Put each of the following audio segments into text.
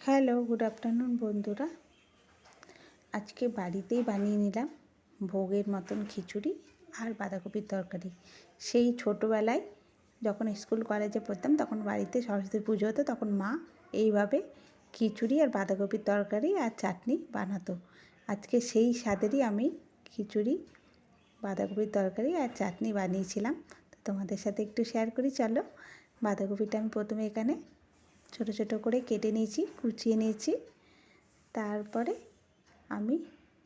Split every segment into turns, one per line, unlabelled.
Hello good afternoon বন্ধুরা। আজকে বাড়িতেই বানিয়ে নিলাম ভোগের মতন খিচুড়ি আর বাঁধাকপির তরকারি। সেই ছোটোবেলায় যখন স্কুল কলেজে পড়তাম, তখন বাড়িতে সরস্বতী পুজো হতো, তখন মা এইভাবে খিচুড়ি আর বাঁধাকপির তরকারি আর চাটনি বানাতো। আজকে সেই স্বাদেরই আমি খিচুড়ি, বাঁধাকপির তরকারি আর চাটনি বানিয়েছিলাম। তো তোমাদের সাথে একটু শেয়ার করি, চলো। বাঁধাকপিটা আমি প্রথমে এখানে ছোট ছোট করে কেটে নিয়েছি, কুচিয়ে নিয়েছি। তারপরে আমি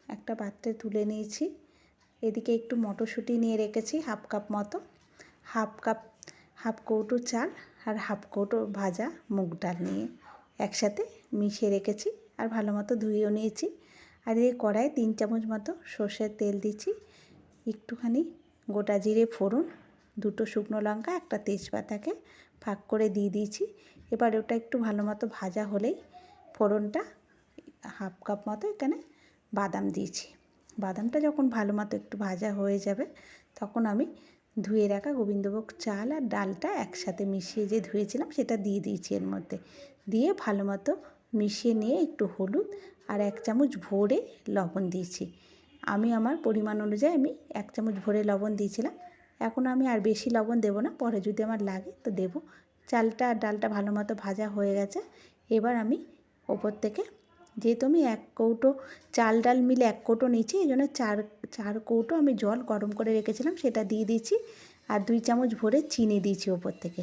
একটা পাত্রে তুলে নিয়েছি। এদিকে একটু মটরশুঁটি নিয়ে রেখেছি, হাফ কাপ মতো। হাফ কাপ, হাফ কৌটো চাল আর হাফ কৌটো ভাজা মুগ ডাল নিয়ে একসাথে মিশিয়ে রেখেছি আর ভালো মতো ধুয়েও নিয়েছি। আর এই কড়াই তিন চামচ মতো সর্ষের তেল দিচ্ছি। একটুখানি গোটা জিরে ফোড়ন, দুটো শুকনো লঙ্কা, একটা তেজপাতাকে ফাঁক করে দিয়ে দিয়েছি। এবার ওটা একটু ভালো মতো ভাজা হলেই ফোড়নটা হাফ কাপ মতো এখানে বাদাম দিয়েছি। বাদামটা যখন ভালো মতো একটু ভাজা হয়ে যাবে, তখন আমি ধুয়ে রাখা গোবিন্দভোগ চাল আর ডালটা একসাথে মিশিয়ে যে ধুয়েছিলাম সেটা দিয়ে দিয়েছি এর মধ্যে। দিয়ে ভালো মতো মিশিয়ে নিয়ে একটু হলুদ আর এক চামচ ভরে লবণ দিয়েছি। আমি আমার পরিমাণ অনুযায়ী আমি এক চামচ ভরে লবণ দিয়েছিলাম। এখন আমি আর বেশি লবণ দেবো না, পরে যদি আমার লাগে তো দেবো। চালটা আর ডালটা ভালো মতো ভাজা হয়ে গেছে। এবার আমি ওপর থেকে যেহেতু আমি এক কৌটো চাল ডাল মিলে এক কৌটো নিয়েছি, এই জন্য চার চার কৌটো আমি জল গরম করে রেখেছিলাম, সেটা দিয়ে দিয়েছি। আর দুই চামচ ভরে চিনি দিয়েছি ওপর থেকে।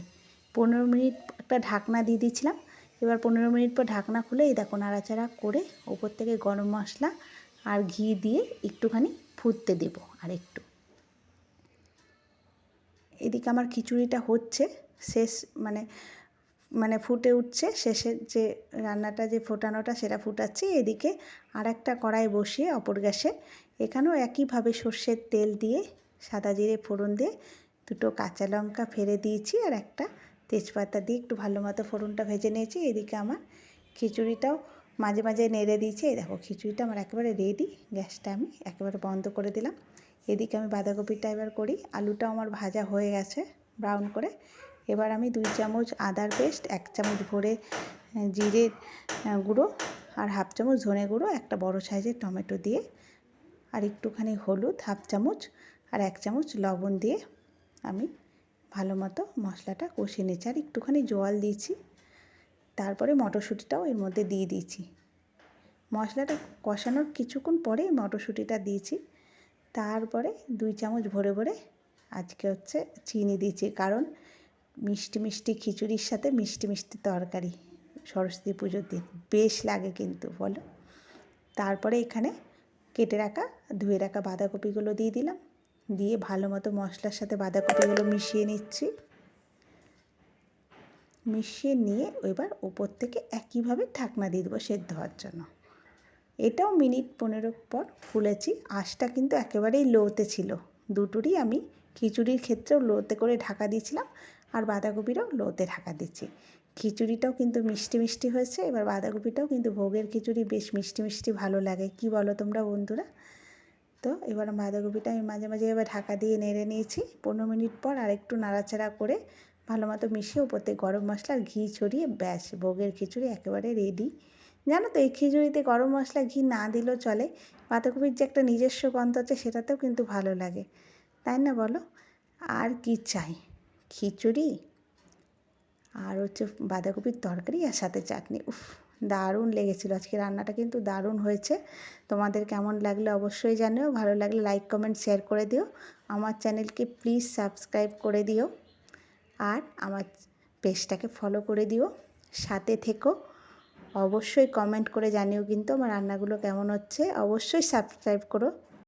পনেরো মিনিট একটা ঢাকনা দিয়ে দিয়েছিলাম। এবার পনেরো মিনিট পর ঢাকনা খুলে এই দেখো নাড়াচাড়া করে ওপর থেকে গরম মশলা আর ঘি দিয়ে একটুখানি ফুটতে দেব আর একটু এদিকে আমার খিচুড়িটা হচ্ছে, শেষ মানে মানে ফুটে উঠছে শেষের যে রান্নাটা যে ফোটানোটা সেটা ফুটাচ্ছি, এদিকে আর একটা কড়াই বসিয়ে অপর গ্যাসে, এখানেও একইভাবে সর্ষের তেল দিয়ে, সাদা জিরে ফোড়ন দিয়ে দুটো কাঁচা লঙ্কা ফেলে দিয়েছি আর একটা তেজপাতা দিয়ে একটু ভালো মতো ফোড়নটা ভেজে নিয়েছি, এদিকে আমার খিচুড়িটাও মাঝে মাঝে নেড়ে দিয়েছি, এই দেখো খিচুড়িটা আমার একেবারে রেডি গ্যাসটা আমি একেবারে বন্ধ করে দিলাম। এদিকে আমি বাঁধাকপিটা এবার করি। আলুটাও আমার ভাজা হয়ে গেছে ব্রাউন করে। এবার আমি দুই চামচ আদার পেস্ট এক চামচ ভরে জিরের গুঁড়ো আর হাফ চামচ ধনে গুঁড়ো, একটা বড় সাইজের টমেটো দিয়ে আর একটুখানি হলুদ হাফ চামচ আর এক চামচ লবণ দিয়ে আমি ভালো মতো মশলাটা কষিয়ে নিয়েছি। আর একটুখানি জল দিয়েছি। তারপরে মটরশুঁটিটাও এর মধ্যে দিয়ে দিয়েছি। মশলাটা কষানোর কিছুক্ষণ পরে মটরশুঁটিটা দিয়েছি। তারপরে দুই চামচ ভরে ভরে আজকে হচ্ছে চিনি দিয়েছি, কারণ মিষ্টি মিষ্টি খিচুড়ির সাথে মিষ্টি মিষ্টি তরকারি, সরস্বতী পুজোর দিন। বেশ লাগে কিন্তু, বলো। তারপরে এখানে কেটে রাখা, ধুয়ে রাখা বাঁধাকপিগুলো দিয়ে দিলাম। দিয়ে ভালো মতো মশলার সাথে বাঁধাকপিগুলো মিশিয়ে নিচ্ছি। মিশিয়ে নিয়ে এবার ওপর থেকে একইভাবে ঢাকনা দিয়ে দেবো সেদ্ধ হওয়ার জন্য। এটাও মিনিট পনেরো পর খুলেছি আঁশটা কিন্তু একেবারেই লোতে ছিল। দুটোরই আমি খিচুড়ির ক্ষেত্রেও লোতে করে ঢাকা দিয়েছিলাম আর বাঁধাকপিটাও লোতে ঢাকা দিচ্ছি খিচুড়িটাও কিন্তু মিষ্টি মিষ্টি হয়েছে। এবার বাঁধাকপিটাও কিন্তু ভোগের খিচুড়ি বেশ মিষ্টি মিষ্টি ভালো লাগে। কি বলো তোমরা বন্ধুরা? তো এবার বাঁধাকপিটা আমি মাঝে মাঝে এবার ঢাকা দিয়ে নেড়ে নিয়েছি। পনেরো মিনিট পর আরেকটু নাড়াচাড়া করে ভালো মতো মিশিয়ে ওপরতে গরম মশলা আর ঘি ছড়িয়ে ব্যাস ভোগের খিচুড়ি একেবারে রেডি জানো তো, এই খিচুড়িতে গরম মশলা, ঘি না দিলেও চলে। বাঁধাকপির যে একটা নিজস্ব গন্ধ আছে, সেটাতেও কিন্তু ভালো লাগে। তাই না বলো? আর কি চাই? খিচুড়ি? আর হচ্ছে বাঁধাকপির তরকারি আর সাথে চাটনি। উফ, দারুণ লেগেছিলো। আজকে রান্নাটা কিন্তু দারুণ হয়েছে। তোমাদের কেমন লাগলে অবশ্যই জানিও। ভালো লাগলে লাইক কমেন্ট শেয়ার করে দিও। আমার চ্যানেলকে প্লিজ সাবস্ক্রাইব করে দিও। আর আমার পেজটাকে ফলো করে দিও। সাথে থেকো। অবশ্যই কমেন্ট করে জানিও কিন্তু আমার রান্নাগুলো কেমন হচ্ছে। অবশ্যই সাবস্ক্রাইব করো।